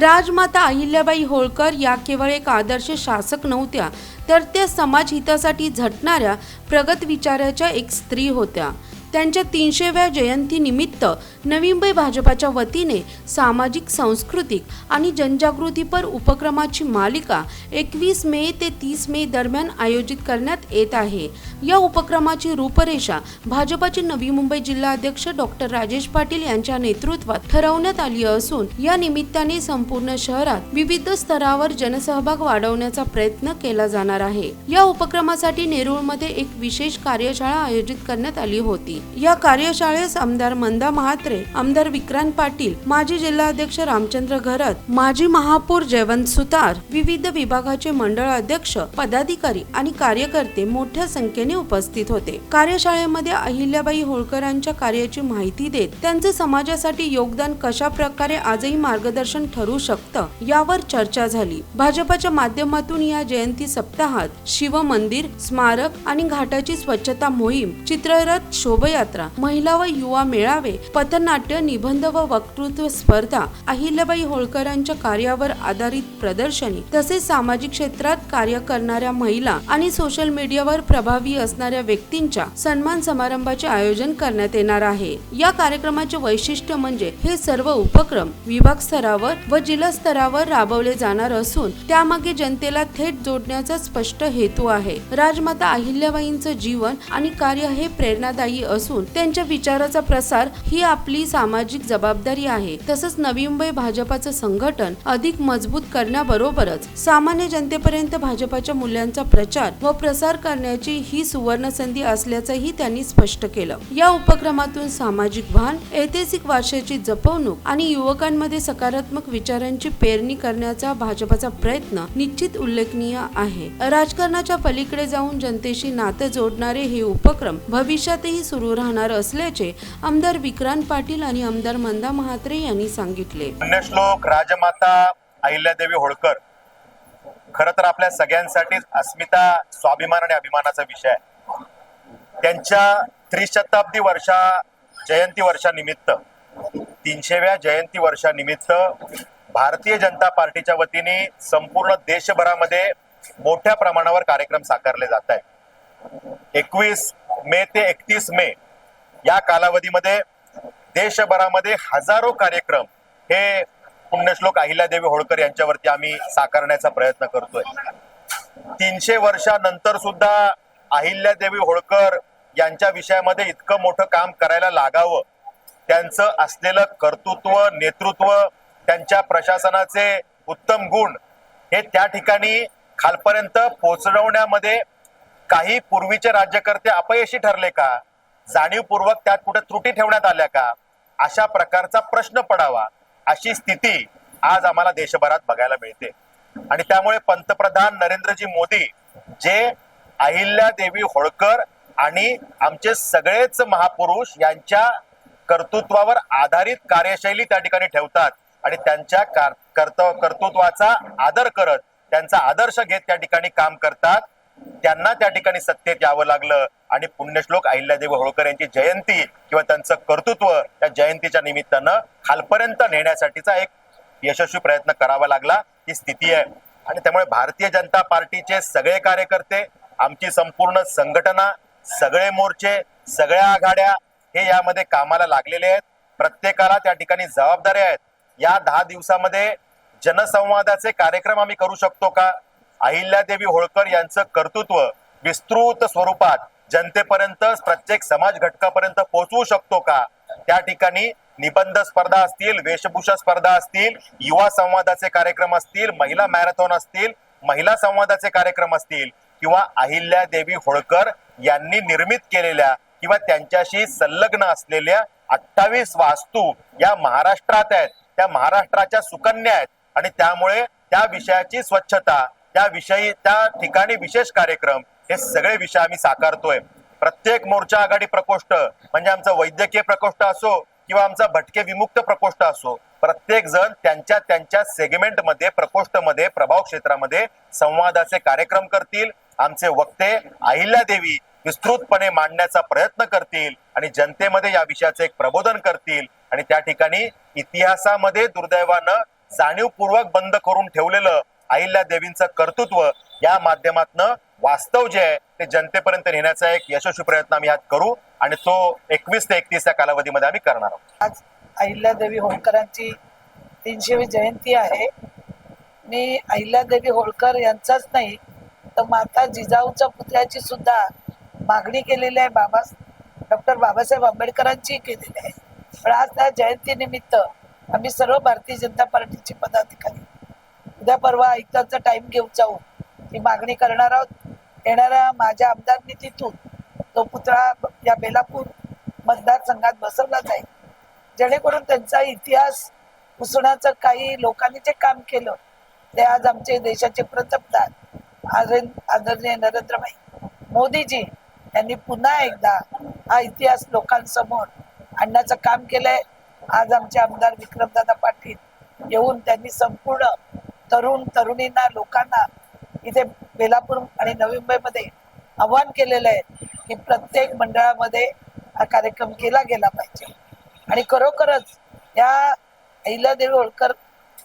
राजमाता अहिल्याबाई होळकर या केवळ एक आदर्श शासक नव्हत्या तर त्या समाज हितासाठी झटणाऱ्या प्रगत विचाराच्या एक स्त्री होत्या. त्यांच्या तीनशेव्या जयंतीनिमित्त नवी मुंबई भाजपाच्या वतीने सामाजिक सांस्कृतिक आणि जनजागृतीपर उपक्रमाची मालिका एकवीस मे ते तीस मे दरम्यान आयोजित करण्यात येत आहे. या उपक्रमाची रूपरेषा भाजपाचे नवी मुंबई जिल्हा अध्यक्ष डॉक्टर राजेश पाटील यांच्या नेतृत्वात ठरवण्यात आली असून या निमित्ताने संपूर्ण शहरात विविध स्तरावर जनसहभाग वाढवण्याचा प्रयत्न केला जाणार आहे. या उपक्रमासाठी नेरूळमध्ये एक विशेष कार्यशाळा आयोजित करण्यात आली होती. या कार्यशाळेस आमदार मंदा महात्रे आमदार विक्रांत पाटील माजी जिल्हाध्यक्ष रामचंद्र घरत माजी महापौर जयवंत सुतार विविध विभागाचे मंडळ अध्यक्ष पदाधिकारी आणि कार्यकर्ते मोठ्या संख्येने उपस्थित होते. कार्यशाळेमध्ये अहिल्याबाई होळकरांच्या कार्याची माहिती देत त्यांचे समाजासाठी योगदान कशा प्रकारे आजही मार्गदर्शन ठरू शकतं यावर चर्चा झाली. भाजपाच्या माध्यमातून या जयंती सप्ताहात शिव मंदिर स्मारक आणि घाटाची स्वच्छता मोहीम चित्ररथ शोभयात्रा महिला व युवा मेळावे पथनाट्य निबंध व वक्तृत्व स्पर्धा अहिल्याबाई होळकरांच्या कार्यावर आधारित प्रदर्शनी तसेच सामाजिक क्षेत्रात कार्य करणाऱ्या महिला आणि सोशल मीडियावर प्रभावी असणाऱ्या व्यक्तींच्या सन्मान समारंभाचे आयोजन करण्यात येणार आहे. या कार्यक्रमाचे वैशिष्ट्य म्हणजे हे सर्व उपक्रम विभाग स्तरावर व जिल्हा स्तरावर राबवले जाणार असून त्यामागे जनतेला थेट जोडण्याचा स्पष्ट हेतू आहे. राजमाता अहिल्याबाईंचं जीवन आणि कार्य हे प्रेरणादायी असून त्यांच्या विचाराचा प्रसार ही आपली सामाजिक जबाबदारी आहे. तसंच नवी मुंबई भाजपाचं संघटन अधिक मजबूत करण्याबरोबरच सामान्य जनतेपर्यंत भाजपाच्या मूल्यांचा प्रचार व प्रसार करण्याची ही सुवर्ण संधी असल्याचंही त्यांनी स्पष्ट केलं. या उपक्रमातून सामाजिक भान ऐतिहासिक वारशाची जपवणूक आणि युवकांमध्ये सकारात्मक विचारांची पेरणी करण्याचा भाजपाचा प्रयत्न निश्चित उल्लेखनीय आहे. राजकारणाच्या पलीकडे जाऊन जनतेशी नातं जोडणारे हे उपक्रम भविष्यातही सुरू राहणार असल्याचे आमदार विक्रांत पाटील आणि आमदार मंदा महात्रे यांनी सांगितले. पुण्यश्लोक राजमाता अहिल्यादेवी होळकर. खर तर आपल्या सगळ्यांसाठीच अस्मिता स्वाभिमान आणि अभिमानाचा विषय आहे. त्यांच्या त्रिशताब्दी वर्षा जयंती वर्षानिमित्त तीनशेव्या जयंती वर्षानिमित्त भारतीय जनता पार्टीच्या वतीने संपूर्ण देशभरामध्ये मोठ्या प्रमाणावर कार्यक्रम साकारले जात आहे एकवीस मे ते एकतीस मे या कालावधीमध्ये देशभरामध्ये हजारो कार्यक्रम हे पुण्यश्लोक अहिल्यादेवी होळकर यांच्यावरती आम्ही साकारण्याचा प्रयत्न करतोय. तीनशे वर्षानंतर सुद्धा अहिल्यादेवी होळकर यांच्या विषयामध्ये इतकं मोठं काम करायला लागावं त्यांचं असलेलं कर्तृत्व नेतृत्व त्यांच्या प्रशासनाचे उत्तम गुण हे त्या ठिकाणी खालपर्यंत पोहोचवण्यामध्ये काही पूर्वीचे राज्यकर्ते अपयशी ठरले का? जाणीवपूर्वक त्यात कुठे त्रुटी ठेवण्यात आल्या का? अशा प्रकारचा प्रश्न पडावा अशी स्थिती आज आम्हाला देशभरात बघायला मिळते. आणि त्यामुळे पंतप्रधान नरेंद्रजी मोदी जे अहिल्या देवी होळकर आणि आमचे सगळेच महापुरुष यांच्या कर्तृत्वावर आधारित कार्यशैली त्या ठिकाणी ठेवतात आणि त्यांच्या कार- कर्त कर्तृत्वाचा आदर करत त्यांचा आदर्श घेत त्या ठिकाणी काम करतात त्यांना त्या ठिकाणी सत्तेत यावं लागलं. आणि पुण्यश्लोक अहिल्यादेवी होळकर यांची जयंती किंवा त्यांचं कर्तृत्व त्या जयंतीच्या निमित्तानं खालपर्यंत नेण्यासाठीचा एक यशस्वी प्रयत्न करावा लागला ही स्थिती आहे. आणि त्यामुळे भारतीय जनता पार्टीचे सगळे कार्यकर्ते आमची संपूर्ण संघटना सगळे मोर्चे सगळ्या आघाड्या हे यामध्ये कामाला लागलेले आहेत. प्रत्येकाला त्या ठिकाणी जबाबदाऱ्या आहेत. या दहा दिवसामध्ये जनसंवादाचे कार्यक्रम आम्ही करू शकतो का? अहिल्यादेवी होळकर यांचं कर्तृत्व विस्तृत स्वरूपात जनतेपर्यंत प्रत्येक समाज घटकापर्यंत पोहोचवू शकतो का? त्या ठिकाणी निबंध स्पर्धा असतील वेशभूषा स्पर्धा असतील युवा संवादाचे कार्यक्रम असतील महिला मॅरेथॉन असतील महिला संवादाचे कार्यक्रम असतील किंवा अहिल्या देवी होळकर यांनी निर्मित केलेल्या किंवा त्यांच्याशी संलग्न असलेल्या अठ्ठावीस वास्तू या महाराष्ट्रात आहेत. त्या महाराष्ट्राच्या सुकन्या आहेत आणि त्यामुळे त्या विषयाची स्वच्छता त्या विषयी त्या ठिकाणी विशेष कार्यक्रम हे सगळे विषय आम्ही साकारतोय. प्रत्येक मोर्चा आघाडी प्रकोष्ठ म्हणजे आमचा वैद्यकीय प्रकोष्ठ असो किंवा आमचा भटके विमुक्त प्रकोष्ठ असो प्रत्येक जण त्यांच्या त्यांच्या सेगमेंटमध्ये प्रकोष्ठमध्ये प्रभाव क्षेत्रामध्ये संवादाचे कार्यक्रम करतील आमचे वक्ते अहिल्या देवी विस्तृतपणे मांडण्याचा प्रयत्न करतील आणि जनतेमध्ये या विषयाचे एक प्रबोधन करतील आणि त्या ठिकाणी इतिहासामध्ये दुर्दैवानं जाणीवपूर्वक बंद करून ठेवलेलं अहिल्या देवींचं कर्तृत्व या माध्यमातनं वास्तव जे आहे ते जनतेपर्यंत नेण्याचा एक यशस्वी प्रयत्न आम्ही यात करू आणि तो एकवीस ते एकतीस या कालावधीमध्ये आम्ही करणार आहोत. आज अहिल्यादेवी होळकरांची तीनशेवी जयंती आहे. मी अहिल्यादेवी होळकर यांचाच नाही तर माता जिजाऊच्या पुतळ्याची सुद्धा मागणी केलेली आहे बाबा डॉक्टर बाबासाहेब आंबेडकरांची केलेली आहे. पण आज त्या जयंतीनिमित्त आम्ही सर्व भारतीय जनता पार्टीचे पदाधिकारी उद्या परवा आयुक्तांचा टाइम घेऊन जाऊ. ती मागणी करणार आहोत. येणाऱ्या माझ्या आमदार निधीतून तो पुतळा या बेलापूर मतदारसंघात बसवला जाईल. जेणेकरून त्यांचा इतिहास पुसण्याचं काही लोकांनी जे काम केलं ते आज आमचे देशाचे पंतप्रधान आदर- आदरणीय नरेंद्रभाई मोदीजी यांनी पुन्हा एकदा हा इतिहास लोकांसमोर आणण्याचं काम केलंय. आज आमचे आमदार विक्रमदादा पाटील येऊन त्यांनी संपूर्ण तरुण तरुणींना लोकांना इथे बेलापूर आणि नवी मुंबईमध्ये आव्हान केलेलं आहे की प्रत्येक मंडळामध्ये हा कार्यक्रम केला गेला पाहिजे. आणि खरोखरच या अहिल्यादेवी होळकर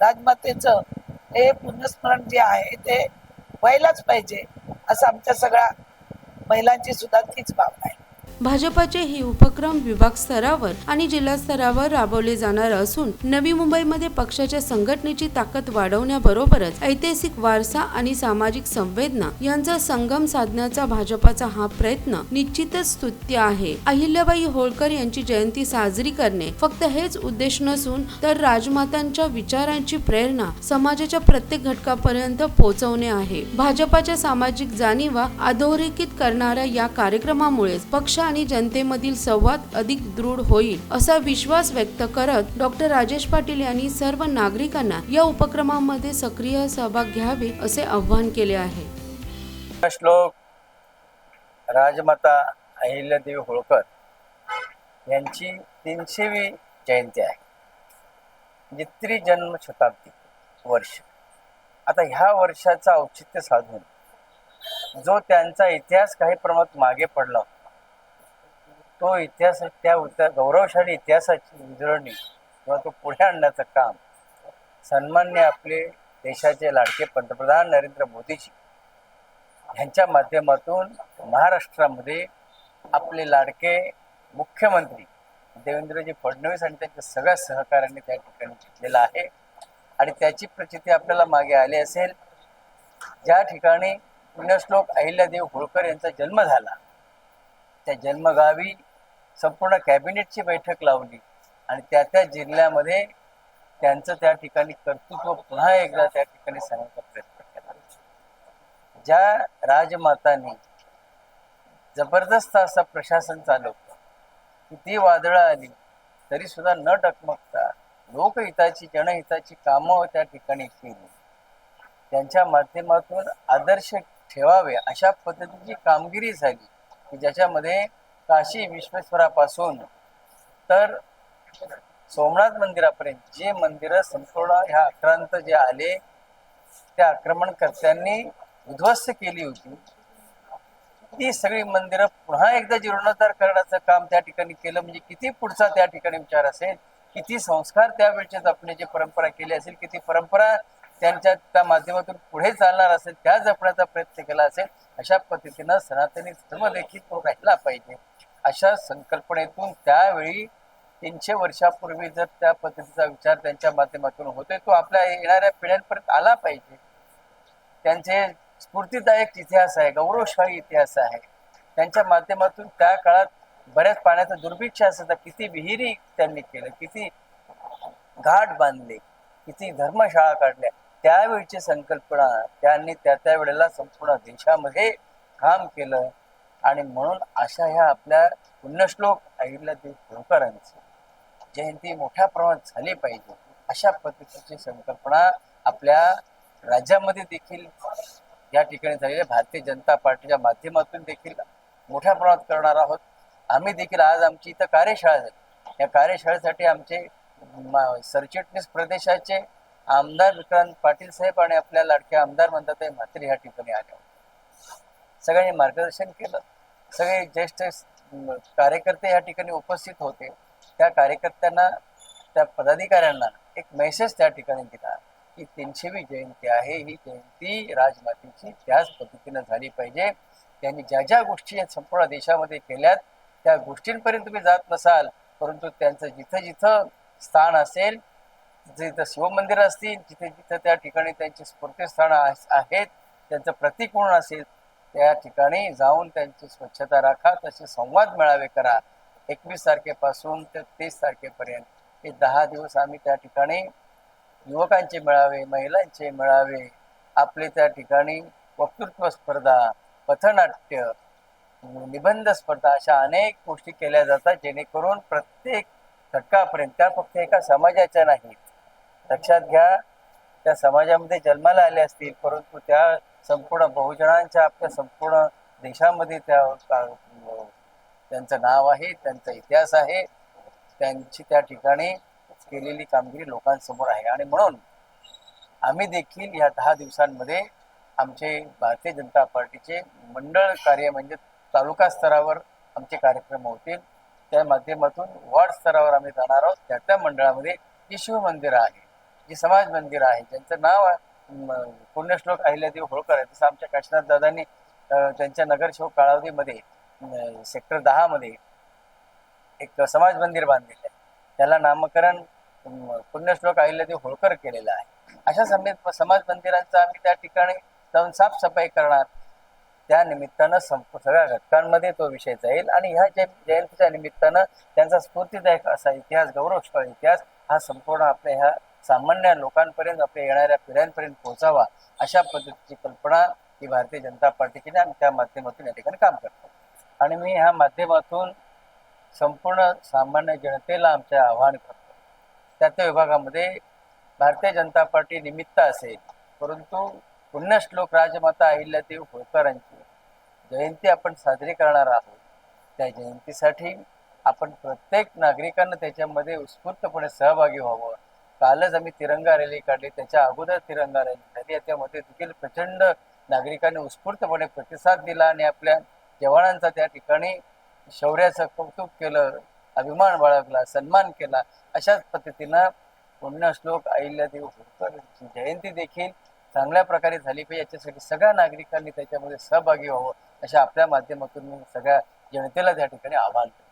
राजमातेचं हे पुण्यस्मरण जे आहे ते व्हायलाच पाहिजे असं आमच्या सगळ्या महिलांची सुद्धा तीच भावना आहे. भाजपाचे हे उपक्रम विभाग स्तरावर आणि जिल्हा स्तरावर राबवले जाणार असून नवी मुंबईमध्ये पक्षाच्या संघटनेची ताकद वाढवण्याबरोबरच ऐतिहासिक वारसा आणि सामाजिक संवेदना यांचा संगम साधण्याचा भाजपाचा हा प्रयत्न निश्चितच स्तुत्य आहे. अहिल्याबाई होळकर यांची जयंती साजरी करणे फक्त हेच उद्देश नसून तर राजमातांच्या विचारांची प्रेरणा समाजाच्या प्रत्येक घटकापर्यंत पोहोचवणे आहे. भाजपाच्या सामाजिक जाणीवा अधोरेखित करणाऱ्या या कार्यक्रमामुळेच पक्ष आणि जनतेमधील संवाद अधिक दृढ होईल असा विश्वास व्यक्त करत डॉक्टर राजेश पाटील यांनी सर्व नागरिकांना या उपक्रमामध्ये सक्रिय सहभाग घ्यावे असे आवाहन केले आहे. श्लोक राजमाता अहिल्यादेवी होळकर यांची तीनशेवी जयंती आहे. म्हणजे त्रिजन्म शताब्दी वर्ष. आता ह्या वर्षाचं औचित्य साधून जो त्यांचा इतिहास काही प्रमाणात मागे पडला तो इतिहास त्या उत- गौरवशाली इतिहासाची उजळणी किंवा तो पुढे आणण्याचं काम सन्मान्य आपले देशाचे लाडके पंतप्रधान नरेंद्र मोदीजी ह्यांच्या माध्यमातून महाराष्ट्रामध्ये आपले लाडके मुख्यमंत्री देवेंद्रजी फडणवीस आणि त्यांच्या सगळ्या सहकाऱ्यांनी त्या ठिकाणी घेतलेला आहे. आणि त्याची प्रचिती आपल्याला मागे आली असेल. ज्या ठिकाणी पुण्यश्लोक अहिल्यादेव होळकर यांचा जन्म झाला त्या जन्मगावी संपूर्ण कॅबिनेटची बैठक लावली. आणि त्या त्या जिल्ह्यामध्ये त्यांचं त्या ठिकाणी कर्तृत्व पुन्हा एकदा त्या ठिकाणी सांगण्याचा प्रयत्न केला. ज्या राजमातांनी जबरदस्त असं प्रशासन चालवलं किती वादळं आली तरी सुद्धा न टकमकता लोकहिताची जनहिताची कामं त्या ठिकाणी केली. त्यांच्या माध्यमातून आदर्श ठेवावे अशा पद्धतीची कामगिरी झाली की ज्याच्यामध्ये काशी विश्वेश्वरापासून. तर सोमनाथ मंदिरापर्यंत जे मंदिरं संपूर्ण ह्या आक्रांत जे आले त्या आक्रमणकर्त्यांनी उद्ध्वस्त केली होती. ती सगळी मंदिरं पुन्हा एकदा जीर्णोद्धार करण्याचं काम त्या ठिकाणी केलं म्हणजे किती पुढचा त्या ठिकाणी विचार असेल किती संस्कार त्यावेळचे जपण्याची परंपरा केली असेल किती परंपरा त्यांच्या त्या माध्यमातून पुढे चालणार असेल त्या जपण्याचा प्रयत्न केला असेल अशा पद्धतीनं सनातनी धर्म देखील तो राहिला पाहिजे. अशा संकल्पनेतून त्यावेळी तीनशे वर्षापूर्वी जर त्या पद्धतीचा विचार त्यांच्या माध्यमातून होतोय तो आपल्या येणाऱ्या पिढ्यांपर्यंत आला पाहिजे. त्यांचे स्फूर्तीदायक इतिहास आहे गौरवशाही इतिहास आहे. त्यांच्या माध्यमातून त्या काळात बऱ्याच पाण्याचं दुर्भिक्ष असायचं किती विहिरी त्यांनी केलं किती घाट बांधले किती धर्मशाळा काढल्या. त्यावेळची संकल्पना त्यांनी त्या त्या वेळेला संपूर्ण देशामध्ये काम केलं. आणि म्हणून अशा ह्या आपल्या पुण्यश्लोक अहिल्यादेवी होळकरांची जयंती मोठ्या प्रमाणात झाली पाहिजे अशा पद्धतीची संकल्पना आपल्या राज्यामध्ये देखील या ठिकाणी झालेल्या भारतीय जनता पार्टीच्या माध्यमातून देखील मोठ्या प्रमाणात करणार आहोत. आम्ही देखील आज आमची इथं कार्यशाळा झाली. या कार्यशाळेसाठी आमचे सरचिटणीस प्रदेशाचे आमदार विक्रांत पाटील साहेब आणि आपल्या लाडक्या आमदार म्हणतात म्हात्रे या ठिकाणी आले होते. सगळ्यांनी मार्गदर्शन केलं. सगळे ज्येष्ठ कार्यकर्ते या ठिकाणी उपस्थित होते. त्या कार्यकर्त्यांना त्या पदाधिकाऱ्यांना एक मेसेज त्या ठिकाणी दिला की तीनशेवी जयंती आहे. ही जयंती राजमातेची त्याच पद्धतीनं झाली पाहिजे. त्यांनी ज्या ज्या गोष्टी या संपूर्ण देशामध्ये केल्यात त्या गोष्टींपर्यंत तुम्ही जात नसाल परंतु त्यांचं जिथं जिथं स्थान असेल जिथं शिवमंदिर असतील जिथे जिथं त्या ठिकाणी त्यांची स्फूर्तीस्थानं आहेत त्यांचं प्रतीक म्हणून असेल त्या ठिकाणी जाऊन त्यांची स्वच्छता राखा तसे संवाद मेळावे करा. एकवीस तारखेपासून ते तीस तारखेपर्यंत. हे दहा दिवस आम्ही त्या ठिकाणी युवकांचे मेळावे महिलांचे मेळावे आपले त्या ठिकाणी वक्तृत्व स्पर्धा पथनाट्य निबंध स्पर्धा अशा अनेक गोष्टी केल्या जातात जेणेकरून प्रत्येक घटकापर्यंत त्या फक्त एका समाजाच्या नाहीत. लक्षात घ्या त्या समाजामध्ये जन्माला आले असतील परंतु त्या संपूर्ण बहुजनांच्या आपल्या संपूर्ण देशामध्ये त्या त्यांचं नाव आहे त्यांचा इतिहास आहे. त्यांची त्या ठिकाणी केलेली कामगिरी लोकांसमोर आहे. आणि म्हणून आम्ही देखील या दहा दिवसांमध्ये आमचे भारतीय जनता पार्टीचे मंडळ कार्य म्हणजे तालुका स्तरावर आमचे कार्यक्रम होतील. त्या माध्यमातून वार्ड स्तरावर आम्ही जाणार आहोत. त्या त्या मंडळामध्ये जी शिवमंदिरं आहे जी समाज मंदिरं आहे ज्यांचं नाव आहे, पुण्यश्लोक अहिल्यादेव होळकर आहे तसं आमच्या काशीनाथ दादांनी त्यांच्या नगरसेवक काळावधीमध्ये सेक्टर दहा मध्ये एक समाज मंदिर बांधलेलं आहे. त्याला नामकरण पुण्यश्लोक अहिल्यादेव होळकर केलेला आहे. अशा समेत समाज मंदिरांचा आम्ही त्या ठिकाणी जाऊन साफसफाई करणार. त्या निमित्तानं संप सगळ्या घटकांमध्ये तो विषय जाईल आणि ह्या जय जयंतीच्या निमित्तानं त्यांचा स्फूर्तीदायक असा इतिहास गौरवशाळ इतिहास हा संपूर्ण आपल्या ह्या सामान्य लोकांपर्यंत आपल्या येणाऱ्या पिढ्यांपर्यंत पोहोचावा अशा पद्धतीची कल्पना ही भारतीय जनता पार्टीची आणि त्या माध्यमातून या ठिकाणी काम करतो. आणि मी ह्या माध्यमातून संपूर्ण सामान्य जनतेला आमचे आव्हान करतो. त्या त्या विभागामध्ये भारतीय जनता पार्टी निमित्त असेल परंतु पुण्यश्लोक राजमाता अहिल्यादेवी होळकरांची जयंती आपण साजरी करणार आहोत. त्या जयंतीसाठी आपण प्रत्येक नागरिकांना त्याच्यामध्ये उत्स्फूर्तपणे सहभागी व्हावं. कालच आम्ही तिरंगा रॅली काढली. त्याच्या अगोदर तिरंगा रॅली झाली त्यामध्ये देखील प्रचंड नागरिकांनी उत्स्फूर्तपणे प्रतिसाद दिला आणि आपल्या जवानांचा त्या ठिकाणी शौर्याचं कौतुक केलं अभिमान बाळगला सन्मान केला. अशाच पद्धतीनं पुण्यश्लोक देव होळकर जयंती देखील चांगल्या प्रकारे झाली. पाहिजे याच्यासाठी सगळ्या नागरिकांनी त्याच्यामध्ये सहभागी व्हावं अशा आपल्या माध्यमातून मी सगळ्या जनतेला त्या ठिकाणी आव्हान करतो.